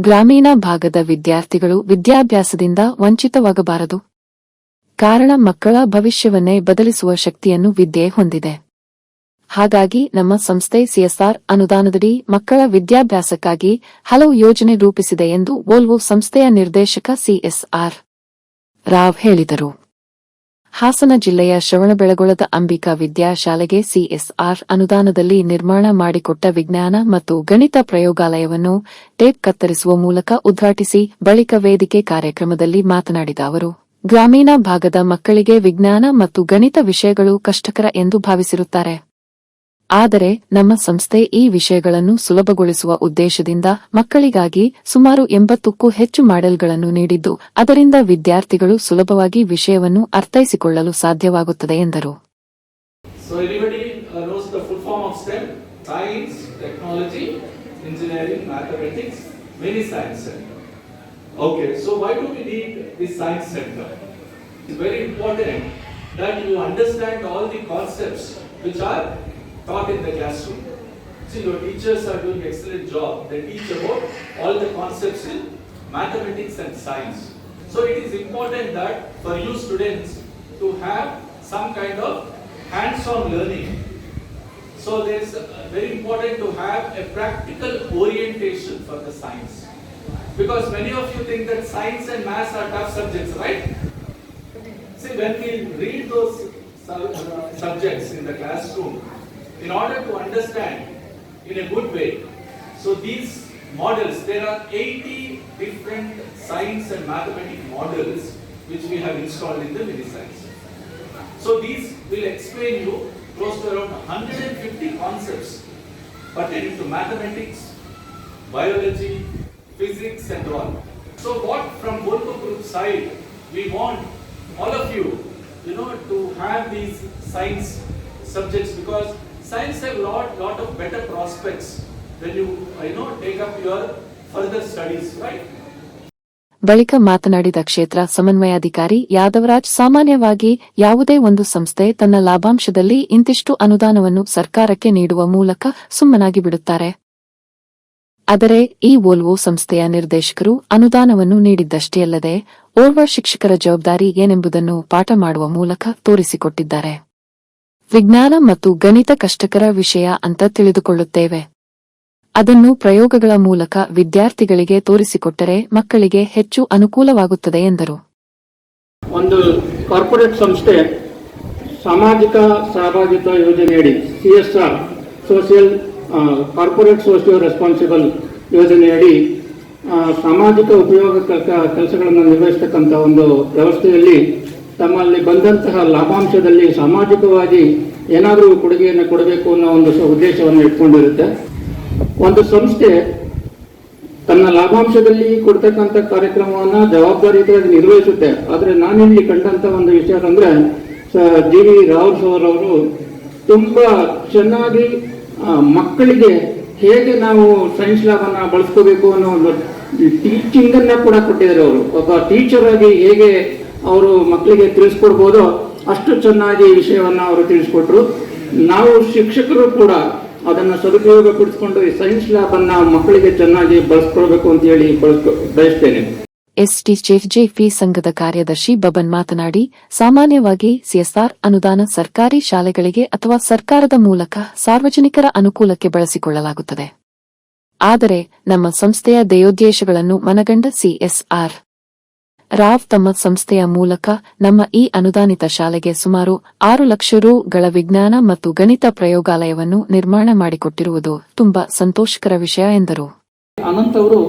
ಗ್ರಾಮೀಣ ಭಾಗದ ವಿದ್ಯಾರ್ಥಿಗಳು ವಿದ್ಯಾಭ್ಯಾಸದಿಂದ ವಂಚಿತವಾಗಬಾರದು. ಕಾರಣ ಮಕ್ಕಳ ಭವಿಷ್ಯವನ್ನೇ ಬದಲಿಸುವ ಶಕ್ತಿಯನ್ನು ವಿದ್ಯೆ ಹೊಂದಿದೆ. ಹಾಗಾಗಿ ನಮ್ಮ ಸಂಸ್ಥೆ ಸಿಎಸ್ಆರ್ ಅನುದಾನದಡಿ ಮಕ್ಕಳ ವಿದ್ಯಾಭ್ಯಾಸಕ್ಕಾಗಿ ಹಲವು ಯೋಜನೆ ರೂಪಿಸಿದೆ ಎಂದು ವೋಲ್ವೋ ಸಂಸ್ಥೆಯ ನಿರ್ದೇಶಕ ಸಿಎಸ್ಆರ್ ರಾವ್ ಹೇಳಿದರು. ಹಾಸನ ಜಿಲ್ಲೆಯ ಶ್ರವಣಬೆಳಗೊಳದ ಅಂಬಿಕಾ ವಿದ್ಯಾಶಾಲೆಗೆ ಸಿಎಸ್ಆರ್ ಅನುದಾನದಲ್ಲಿ ನಿರ್ಮಾಣ ಮಾಡಿಕೊಟ್ಟ ವಿಜ್ಞಾನ ಮತ್ತು ಗಣಿತ ಪ್ರಯೋಗಾಲಯವನ್ನು ಟೇಪ್ ಕತ್ತರಿಸುವ ಮೂಲಕ ಉದ್ಘಾಟಿಸಿ ಬಳಿಕ ವೇದಿಕೆ ಕಾರ್ಯಕ್ರಮದಲ್ಲಿ ಮಾತನಾಡಿದ ಅವರು, ಗ್ರಾಮೀಣ ಭಾಗದ ಮಕ್ಕಳಿಗೆ ವಿಜ್ಞಾನ ಮತ್ತು ಗಣಿತ ವಿಷಯಗಳು ಕಷ್ಟಕರ ಎಂದು ಭಾವಿಸಿರುತ್ತಾರೆ. ಆದರೆ ನಮ್ಮ ಸಂಸ್ಥೆ ಈ ವಿಷಯಗಳನ್ನು ಸುಲಭಗೊಳಿಸುವ ಉದ್ದೇಶದಿಂದ ಮಕ್ಕಳಿಗಾಗಿ ಸುಮಾರು ಎಂಬತ್ತಕ್ಕೂ ಹೆಚ್ಚು ಮಾಡೆಲ್ಗಳನ್ನು ನೀಡಿದ್ದು, ಅದರಿಂದ ವಿದ್ಯಾರ್ಥಿಗಳು ಸುಲಭವಾಗಿ ವಿಷಯವನ್ನು ಅರ್ಥೈಸಿಕೊಳ್ಳಲು ಸಾಧ್ಯವಾಗುತ್ತದೆ ಎಂದರು. Which are taught in the classroom. See, your teachers are doing excellent job. They teach about all the concepts in mathematics and science. So it is important that for you students to have some kind of hands-on learning. So there's uh, very important to have a practical orientation for the science. Because many of you think that science and maths are tough subjects, right? See, when we read those uh, subjects in the classroom, in order to understand in a good way, so these models, there are 80 different science and mathematics models which we have installed in the mini science. So these will explain you close to around 150 concepts pertaining to mathematics, biology, physics and all. So what from Volvo Group side, we want all of you, you know, to have these science subjects because science have lot, lot of better prospects when you, you know, take up your further studies, right? ಬಳಿಕ ಮಾತನಾಡಿದ ಕ್ಷೇತ್ರ ಸಮನ್ವಯಾಧಿಕಾರಿ ಯಾದವರಾಜ್ ಸಾಮಾನ್ಯವಾಗಿ ಯಾವುದೇ ಒಂದು ಸಂಸ್ಥೆ ತನ್ನ ಲಾಭಾಂಶದಲ್ಲಿ ಇಂತಿಷ್ಟು ಅನುದಾನವನ್ನು ಸರ್ಕಾರಕ್ಕೆ ನೀಡುವ ಮೂಲಕ ಸುಮ್ಮನಾಗಿ ಬಿಡುತ್ತಾರೆ ಆದರೆ ಈ ವೋಲ್ವೋ ಸಂಸ್ಥೆಯ ನಿರ್ದೇಶಕರು ಅನುದಾನವನ್ನು ನೀಡಿದ್ದಷ್ಟೇ ಅಲ್ಲದೆ ಓರ್ವ ಶಿಕ್ಷಕರ ಜವಾಬ್ದಾರಿ ಏನೆಂಬುದನ್ನು ಪಾಠ ಮಾಡುವ ಮೂಲಕ ತೋರಿಸಿಕೊಟ್ಟಿದ್ದಾರೆ ವಿಜ್ಞಾನ ಮತ್ತು ಗಣಿತ ಕಷ್ಟಕರ ವಿಷಯ ಅಂತ ತಿಳಿದುಕೊಳ್ಳುತ್ತೇವೆ. ಅದನ್ನು ಪ್ರಯೋಗಗಳ ಮೂಲಕ ವಿದ್ಯಾರ್ಥಿಗಳಿಗೆ ತೋರಿಸಿಕೊಟ್ಟರೆ ಮಕ್ಕಳಿಗೆ ಹೆಚ್ಚು ಅನುಕೂಲವಾಗುತ್ತದೆ ಎಂದರು. ಒಂದು ಕಾರ್ಪೊರೇಟ್ ಸಂಸ್ಥೆ ಸಾಮಾಜಿಕ ಸಹಭಾಗಿತ್ವ ಯೋಜನೆಯಡಿ CSR S R, social corporate social responsible ಯೋಜನೆಯಡಿ ಸಾಮಾಜಿಕ ಉಪಯೋಗ ಕೆಲಸಗಳನ್ನು ನಿರ್ವಹಿಸತಕ್ಕಂಥ ಒಂದು ವ್ಯವಸ್ಥೆಯಲ್ಲಿ ತಮ್ಮಲ್ಲಿ ಬಂದಂತಹ ಲಾಭಾಂಶದಲ್ಲಿ ಸಾಮಾಜಿಕವಾಗಿ ಏನಾದರೂ ಕೊಡುಗೆಯನ್ನು ಕೊಡಬೇಕು ಅನ್ನೋ ಒಂದು ಉದ್ದೇಶವನ್ನು ಇಟ್ಕೊಂಡಿರುತ್ತೆ. ಒಂದು ಸಂಸ್ಥೆ ತನ್ನ ಲಾಭಾಂಶದಲ್ಲಿ ಕೊಡ್ತಕ್ಕಂಥ ಕಾರ್ಯಕ್ರಮವನ್ನ ಜವಾಬ್ದಾರಿಯಾಗಿ ನಿರ್ವಹಿಸುತ್ತೆ. ಆದರೆ ನಾನಿಲ್ಲಿ ಕಂಡಂತ ಒಂದು ವಿಚಾರ ಅಂದ್ರೆ ಜಿ ವಿ ರಾವ್ ಅವರು ತುಂಬಾ ಚೆನ್ನಾಗಿ ಮಕ್ಕಳಿಗೆ ಹೇಗೆ ನಾವು ಸೈನ್ಸ್ ಲ್ಯಾಬ್ ಅನ್ನ ಬಳಸ್ಕೋಬೇಕು ಅನ್ನೋ ಒಂದು ಟೀಚಿಂಗ್ ಅನ್ನ ಕೂಡ ಕೊಟ್ಟಿದ್ದಾರೆ ಅವರು. ಒಬ್ಬ ಟೀಚರ್ ಆಗಿ ಹೇಗೆ ಅವರು ಮಕ್ಕಳಿಗೆ ತಿಳಿಸ್ಕೊಡ್ಬೋದು ಅಷ್ಟು ಚೆನ್ನಾಗಿ ಈ ವಿಷಯವನ್ನ ಅವರು ತಿಳಿಸ್ಕೊಟ್ರು. ನಾವು ಶಿಕ್ಷಕರು ಕೂಡ ಅದನ್ನು ಸದುಪಯೋಗ ಪಡಿಸ್ಕೊಂಡು ಈ ಸೈನ್ಸ್ ಲ್ಯಾಬ್ ಅನ್ನ ಮಕ್ಕಳಿಗೆ ಚೆನ್ನಾಗಿ ಬಳಸ್ಕೊಳ್ಬೇಕು ಅಂತ ಹೇಳಿ ಬಳಸ್ಕೊ ಬಯಸ್ತೇನೆ. ಎಸ್ಟಿಜೆಫ್ಜೆಪಿ ಸಂಘದ ಕಾರ್ಯದರ್ಶಿ ಬಬನ್ ಮಾತನಾಡಿ, ಸಾಮಾನ್ಯವಾಗಿ ಸಿಎಸ್ಆರ್ ಅನುದಾನ ಸರ್ಕಾರಿ ಶಾಲೆಗಳಿಗೆ ಅಥವಾ ಸರ್ಕಾರದ ಮೂಲಕ ಸಾರ್ವಜನಿಕರ ಅನುಕೂಲಕ್ಕೆ ಬಳಸಿಕೊಳ್ಳಲಾಗುತ್ತದೆ. ಆದರೆ ನಮ್ಮ ಸಂಸ್ಥೆಯ ಧ್ಯೇಯೋದ್ದೇಶಗಳನ್ನು ಮನಗಂಡ ಸಿಎಸ್ಆರ್ ರಾವ್ ತಮ್ಮ ಸಂಸ್ಥೆಯ ಮೂಲಕ ನಮ್ಮ ಈ ಅನುದಾನಿತ ಶಾಲೆಗೆ ಸುಮಾರು ಆರು ಲಕ್ಷ ರುಗಳ ವಿಜ್ಞಾನ ಮತ್ತು ಗಣಿತ ಪ್ರಯೋಗಾಲಯವನ್ನು ನಿರ್ಮಾಣ ಮಾಡಿಕೊಟ್ಟಿರುವುದು ತುಂಬಾ ಸಂತೋಷಕರ ವಿಷಯ ಎಂದರು. ಅನಂತ್ ಅವರು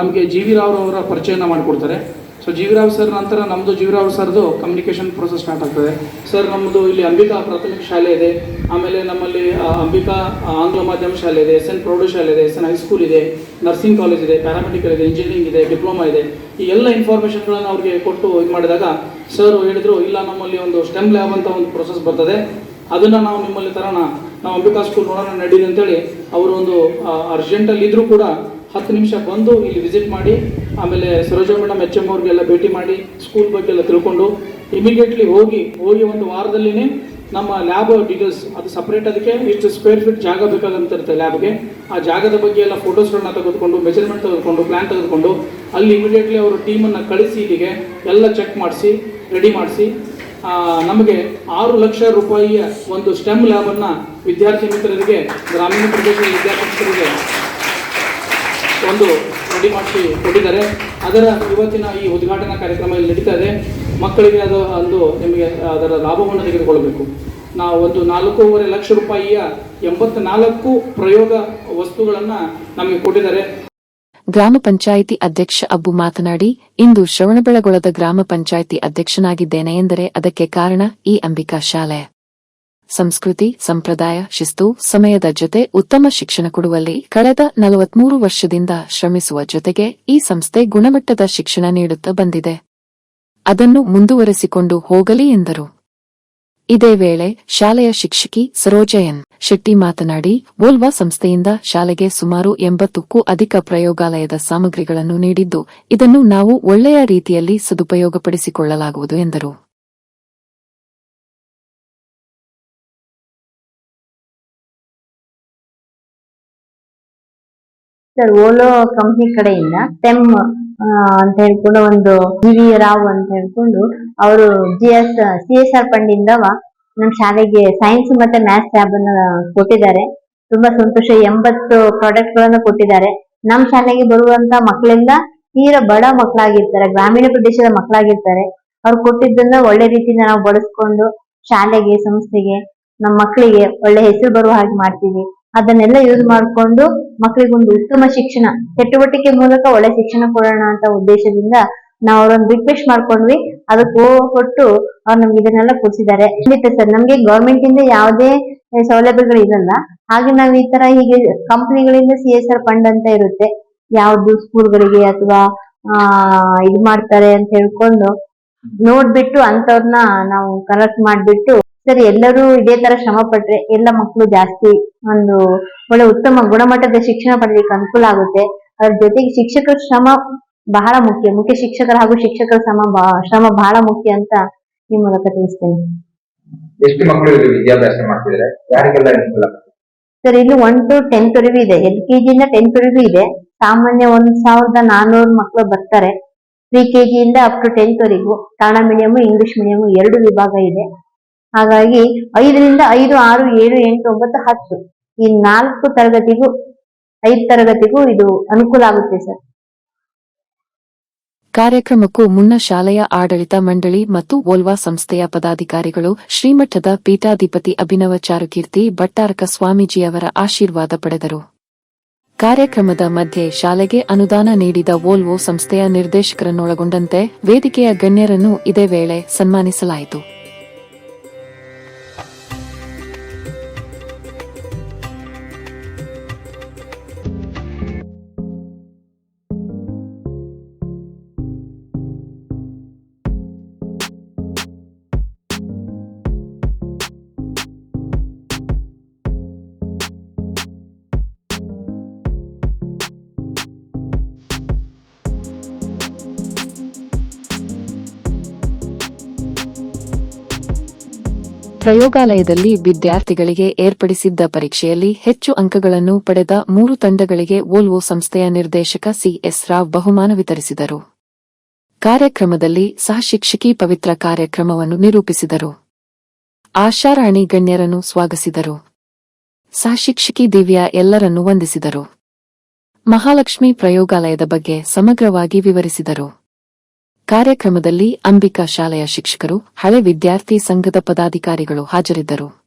ನಮಗೆ ಜಿ ವಿ ರಾವ್ ಅವರ ಪರಿಚಯನ ಮಾಡಿಕೊಡ್ತಾರೆ. So G V Rao sir ನಂತರ ನಮ್ಮದು ಜಿ ವಿ ರಾವ್ ಸರ್ದು ಕಮ್ಯುನಿಕೇಷನ್ ಪ್ರೋಸೆಸ್ ಸ್ಟಾರ್ಟ್ ಆಗ್ತದೆ. ಸರ್ ನಮ್ಮದು ಇಲ್ಲಿ ಅಂಬಿಕಾ ಪ್ರಾಥಮಿಕ ಶಾಲೆ ಇದೆ. ಆಮೇಲೆ ನಮ್ಮಲ್ಲಿ ಅಂಬಿಕಾ ಆಂಗ್ಲ ಮಾಧ್ಯಮ ಶಾಲೆ ಇದೆ, ಎಸ್ ಎನ್ ಪ್ರೌಢಶಾಲೆ ಇದೆ, ಎಸ್ ಎನ್ ಹೈಸ್ಕೂಲ್ ಇದೆ, ನರ್ಸಿಂಗ್ ಕಾಲೇಜ್ ಇದೆ, ಪ್ಯಾರಾಮೆಡಿಕಲ್ ಇದೆ, ಇಂಜಿನಿಯರಿಂಗ್ ಇದೆ, ಡಿಪ್ಲೊಮಾ ಇದೆ. ಈ ಎಲ್ಲ ಇನ್ಫಾರ್ಮೇಷನ್ಗಳನ್ನು ಅವ್ರಿಗೆ ಕೊಟ್ಟು ಇದು ಮಾಡಿದಾಗ ಸರ್ ಹೇಳಿದ್ರು, ಇಲ್ಲ, ನಮ್ಮಲ್ಲಿ ಒಂದು ಸ್ಟೆಮ್ ಲ್ಯಾಬ್ ಅಂತ ಒಂದು ಪ್ರೋಸೆಸ್ ಬರ್ತದೆ. ಅದನ್ನು ನಾವು ನಿಮ್ಮಲ್ಲಿ ತರೋಣ. ನಾವು ಅಂಬಿಕಾ ಸ್ಕೂಲ್ ನೋಡೋಣ ನಡೀಲಿ ಅಂತೇಳಿ ಅವರು ಒಂದು ಅರ್ಜೆಂಟಲ್ಲಿ ಇದ್ದರೂ ಕೂಡ ಹತ್ತು ನಿಮಿಷ ಬಂದು ಇಲ್ಲಿ ವಿಸಿಟ್ ಮಾಡಿ, ಆಮೇಲೆ ಸರೋಜ ಮೇಡಮ್, ಎಚ್ ಎಂ ಅವ್ರಿಗೆಲ್ಲ ಭೇಟಿ ಮಾಡಿ ಸ್ಕೂಲ್ ಬಗ್ಗೆ ಎಲ್ಲ ತಿಳ್ಕೊಂಡು ಇಮಿಡಿಯೇಟ್ಲಿ ಹೋಗಿ ಹೋಗಿ ಒಂದು ವಾರದಲ್ಲಿನೇ ನಮ್ಮ ಲ್ಯಾಬ್ ಡೀಟೇಲ್ಸ್ ಅದು ಸಪ್ರೇಟ್ ಅದಕ್ಕೆ, ಇಷ್ಟು ಸ್ಕ್ವೇರ್ ಫೀಟ್ ಜಾಗ ಬೇಕಾದಂತ ಇರುತ್ತೆ ಲ್ಯಾಬ್ಗೆ ಆ ಜಾಗದ ಬಗ್ಗೆ ಎಲ್ಲ ಫೋಟೋಸ್ಗಳನ್ನ ತೆಗೆದುಕೊಂಡು ಮೆಜರ್ಮೆಂಟ್ ತೆಗೆದುಕೊಂಡು ಪ್ಲಾನ್ ತೆಗೆದುಕೊಂಡು, ಅಲ್ಲಿ ಇಮಿಡಿಯೇಟ್ಲಿ ಅವರು ಟೀಮನ್ನು ಕಳಿಸಿ ಇಲ್ಲಿಗೆ ಎಲ್ಲ ಚೆಕ್ ಮಾಡಿಸಿ ರೆಡಿ ಮಾಡಿಸಿ. ನಮಗೆ ಆರು ಲಕ್ಷ ರೂಪಾಯಿಯ ಒಂದು ಸ್ಟೆಮ್ ಲ್ಯಾಬನ್ನು ವಿದ್ಯಾರ್ಥಿ ಮಿತ್ರರಿಗೆ, ಗ್ರಾಮೀಣ ಪ್ರದೇಶದ ವಿದ್ಯಾರ್ಥಿಗಳಿಗೆ ಒಂದು ರೆಡಿ ಮಾಡಿಸಿ ಕೊಟ್ಟಿದ್ದಾರೆ. ಅದರ ಇವತ್ತಿನ ಈ ಉದ್ಘಾಟನಾ ಕಾರ್ಯಕ್ರಮ ಇಲ್ಲಿ ನಡೀತಾ ಇದೆ. ಮಕ್ಕಳಿಗೆ ಅದು ಒಂದು ನಿಮಗೆ ಅದರ ಲಾಭವನ್ನು ತೆಗೆದುಕೊಳ್ಳಬೇಕು ನಾವು ಒಂದು ನಾಲ್ಕೂವರೆ ಲಕ್ಷ ರೂಪಾಯಿಯ ಎಂಬತ್ನಾಲ್ಕು ಪ್ರಯೋಗ ವಸ್ತುಗಳನ್ನು ನಮಗೆ ಕೊಟ್ಟಿದ್ದಾರೆ. ಗ್ರಾಮ ಪಂಚಾಯಿತಿ ಅಧ್ಯಕ್ಷ ಅಬ್ಬು ಮಾತನಾಡಿ, ಇಂದು ಶ್ರವಣಬೆಳಗೊಳದ ಗ್ರಾಮ ಪಂಚಾಯಿತಿ ಅಧ್ಯಕ್ಷನಾಗಿದ್ದೇನೆ ಎಂದರೆ ಅದಕ್ಕೆ ಕಾರಣ ಈ ಅಂಬಿಕಾ ಶಾಲೆ. ಸಂಸ್ಕೃತಿ, ಸಂಪ್ರದಾಯ, ಶಿಸ್ತು, ಸಮಯದ ಜೊತೆ ಉತ್ತಮ ಶಿಕ್ಷಣ ಕೊಡುವಲ್ಲಿ ಕಳೆದ ನಲವತ್ಮೂರು ವರ್ಷದಿಂದ ಶ್ರಮಿಸುವ ಜೊತೆಗೆ ಈ ಸಂಸ್ಥೆ ಗುಣಮಟ್ಟದ ಶಿಕ್ಷಣ ನೀಡುತ್ತಾ ಬಂದಿದೆ. ಅದನ್ನು ಮುಂದುವರೆಸಿಕೊಂಡು ಹೋಗಲಿ ಎಂದರು. ಇದೇ ವೇಳೆ ಶಾಲೆಯ ಶಿಕ್ಷಕಿ ಸರೋಜಯನ್ ಶೆಟ್ಟಿ ಮಾತನಾಡಿ ವೋಲ್ವಾ ಸಂಸ್ಥೆಯಿಂದ ಶಾಲೆಗೆ ಸುಮಾರು ಎಂಬತ್ತಕ್ಕೂ ಅಧಿಕ ಪ್ರಯೋಗಾಲಯದ ಸಾಮಗ್ರಿಗಳನ್ನು ನೀಡಿದ್ದು, ಇದನ್ನು ನಾವು ಒಳ್ಳೆಯ ರೀತಿಯಲ್ಲಿ ಸದುಪಯೋಗಪಡಿಸಿಕೊಳ್ಳಲಾಗುವುದು ಎಂದರು. ಓಲೋ ಕಂಪ್ನಿ ಕಡೆಯಿಂದ ಟೆಮ್ ಅಂತ ಹೇಳ್ಕೊಂಡು ಒಂದು ಜಿ ವಿ ರಾವ್ ಅಂತ ಹೇಳ್ಕೊಂಡು ಅವರು G S, C S R fund ಇಂದವ ನಮ್ಮ ಶಾಲೆಗೆ ಸೈನ್ಸ್ ಮತ್ತೆ ಮ್ಯಾಥ್ಸ್ ಲ್ಯಾಬ್ ಅನ್ನ ಕೊಟ್ಟಿದ್ದಾರೆ. ತುಂಬಾ ಸಂತೋಷ, ಎಂಬತ್ತು ಪ್ರಾಡಕ್ಟ್ ಗಳನ್ನ ಕೊಟ್ಟಿದ್ದಾರೆ. ನಮ್ಮ ಶಾಲೆಗೆ ಬರುವಂತ ಮಕ್ಕಳೆಲ್ಲ ತೀರ ಬಡ ಮಕ್ಕಳಾಗಿರ್ತಾರೆ, ಗ್ರಾಮೀಣ ಪ್ರದೇಶದ ಮಕ್ಕಳಾಗಿರ್ತಾರೆ. ಅವ್ರು ಕೊಟ್ಟಿದ್ದನ್ನ ಒಳ್ಳೆ ರೀತಿಯಿಂದ ನಾವು ಬಳಸ್ಕೊಂಡು ಶಾಲೆಗೆ, ಸಂಸ್ಥೆಗೆ ನಮ್ಮ ಮಕ್ಕಳಿಗೆ ಒಳ್ಳೆ ಹೆಸರು ಬರುವ ಹಾಗೆ ಮಾಡ್ತೀವಿ. ಅದನ್ನೆಲ್ಲ ಯೂಸ್ ಮಾಡ್ಕೊಂಡು ಮಕ್ಕಳಿಗೆ ಒಂದು ಉತ್ತಮ ಶಿಕ್ಷಣ, ಚಟುವಟಿಕೆ ಮೂಲಕ ಒಳ್ಳೆ ಶಿಕ್ಷಣ ಕೊಡೋಣ ಅಂತ ಉದ್ದೇಶದಿಂದ ನಾವು ಅವ್ರನ್ನ ರಿಕ್ವೆಸ್ಟ್ ಮಾಡ್ಕೊಂಡ್ವಿ. ಅದಕ್ಕೆ ಕೊಟ್ಟು ಅವ್ರು ನಮ್ಗೆ ಇದನ್ನೆಲ್ಲ ಕೊಡ್ಸಿದ್ದಾರೆ. ಖಂಡಿತ ಸರ್, ನಮ್ಗೆ ಗವರ್ಮೆಂಟ್ ಇಂದ ಯಾವುದೇ ಸೌಲಭ್ಯಗಳು ಇರಲ್ಲ. ಹಾಗೆ ನಾವು ಈ ತರ ಹೀಗೆ ಕಂಪನಿಗಳಿಂದ ಸಿ ಎಸ್ ಆರ್ ಫಂಡ್ ಅಂತ ಇರುತ್ತೆ. ಯಾವ್ದು ಸ್ಕೂಲ್ಗಳಿಗೆ ಅಥವಾ, ಆ, ಇದು ಮಾಡ್ತಾರೆ ಅಂತ ಹೇಳ್ಕೊಂಡು ನೋಡ್ಬಿಟ್ಟು ಅಂತವ್ರನ್ನ ನಾವು ಕಲೆಕ್ಟ್ ಮಾಡ್ಬಿಟ್ಟು ಸರ್ ಎಲ್ಲರೂ ಇದೇ ತರ ಶ್ರಮ ಪಟ್ರೆ ಎಲ್ಲ ಮಕ್ಕಳು ಜಾಸ್ತಿ ಒಂದು ಒಳ್ಳೆ ಉತ್ತಮ ಗುಣಮಟ್ಟದ ಶಿಕ್ಷಣ ಪಡೆಯಲಿಕ್ಕೆ ಅನುಕೂಲ ಆಗುತ್ತೆ. ಅದ್ರ ಜೊತೆಗೆ ಶಿಕ್ಷಕರ ಶ್ರಮ ಬಹಳ ಮುಖ್ಯ. ಮುಖ್ಯ ಶಿಕ್ಷಕರ ಹಾಗೂ ಶಿಕ್ಷಕರ ಶ್ರಮ ಶ್ರಮ ಬಹಳ ಮುಖ್ಯ ಅಂತ ಈ ಮೂಲಕ ತಿಳಿಸ್ತೇನೆ. ಎಷ್ಟು ಮಕ್ಕಳು ವಿದ್ಯಾಭ್ಯಾಸ ಮಾಡ್ತಿದ್ದಾರೆ? ಯಾರಿಗೆಲ್ಲ ಅನುಕೂಲ ಸರ್ ಇಲ್ಲಿ ಒನ್ ಟು ಟೆಂತ್ ವರೆಗೂ ಇದೆ. ಎಲ್ ಕೆ ಜಿಯಿಂದ ಟೆಂತ್ ವರೆಗೂ ಇದೆ. ಸಾಮಾನ್ಯ ಒಂದ್ ಸಾವಿರದ ನಾನ್ನೂರು ಮಕ್ಕಳು ಬರ್ತಾರೆ. ತ್ರೀ ಕೆ ಜಿಯಿಂದ ಅಪ್ ಟು ಟೆಂತ್ ವರೆಗೂ ಕನ್ನಡ ಮೀಡಿಯಂ ಇಂಗ್ಲಿಷ್ ಮೀಡಿಯಂ ಎರಡು ವಿಭಾಗ ಇದೆ. ಹಾಗಾಗಿ ಐದರಿಂದ ಐದು, ಆರು, ಏಳು, ಎಂಟು, ಒಂಬತ್ತು, ಹತ್ತು. ಈ ನಾಲ್ಕು ತರಗತಿಗೂ, ಐದು ತರಗತಿಗೂ ಇದು ಅನುಕೂಲ ಆಗುತ್ತೆ ಸರ್. ಕಾರ್ಯಕ್ರಮಕ್ಕೂ ಮುನ್ನ ಶಾಲೆಯ ಆಡಳಿತ ಮಂಡಳಿ ಮತ್ತು ವೋಲ್ವಾ ಸಂಸ್ಥೆಯ ಪದಾಧಿಕಾರಿಗಳು ಶ್ರೀಮಠದ ಪೀಠಾಧಿಪತಿ ಅಭಿನವ ಚಾರುಕೀರ್ತಿ ಭಟ್ಟಾರಕ ಸ್ವಾಮೀಜಿಯವರ ಆಶೀರ್ವಾದ ಪಡೆದರು. ಕಾರ್ಯಕ್ರಮದ ಮಧ್ಯೆ ಶಾಲೆಗೆ ಅನುದಾನ ನೀಡಿದ ವೋಲ್ವೋ ಸಂಸ್ಥೆಯ ನಿರ್ದೇಶಕರನ್ನೊಳಗೊಂಡಂತೆ ವೇದಿಕೆಯ ಗಣ್ಯರನ್ನು ಇದೇ ವೇಳೆ ಸನ್ಮಾನಿಸಲಾಯಿತು. ಪ್ರಯೋಗಾಲಯದಲ್ಲಿ ವಿದ್ಯಾರ್ಥಿಗಳಿಗೆ ಏರ್ಪಡಿಸಿದ್ದ ಪರೀಕ್ಷೆಯಲ್ಲಿ ಹೆಚ್ಚು ಅಂಕಗಳನ್ನು ಪಡೆದ ಮೂರು ತಂಡಗಳಿಗೆ ವೋಲ್ವೋ ಸಂಸ್ಥೆಯ ನಿರ್ದೇಶಕ ಸಿಎಸ್ ರಾವ್ ಬಹುಮಾನ ವಿತರಿಸಿದರು. ಕಾರ್ಯಕ್ರಮದಲ್ಲಿ ಸಹಶಿಕ್ಷಕಿ ಪವಿತ್ರ ಕಾರ್ಯಕ್ರಮವನ್ನು ನಿರೂಪಿಸಿದರು. ಆಶಾರಾಣಿ ಗಣ್ಯರನ್ನು ಸ್ವಾಗತಿಸಿದರು ಸಹಶಿಕ್ಷಕಿ ದಿವ್ಯಾ ಎಲ್ಲರನ್ನು ವಂದಿಸಿದರು. ಮಹಾಲಕ್ಷ್ಮಿ ಪ್ರಯೋಗಾಲಯದ ಬಗ್ಗೆ ಸಮಗ್ರವಾಗಿ ವಿವರಿಸಿದರು. ಕಾರ್ಯಕ್ರಮದಲ್ಲಿ ಅಂಬಿಕಾ ಶಾಲೆಯ ಶಿಕ್ಷಕರು ಹಳೆ ವಿದ್ಯಾರ್ಥಿ ಸಂಘದ ಪದಾಧಿಕಾರಿಗಳು ಹಾಜರಿದ್ದರು.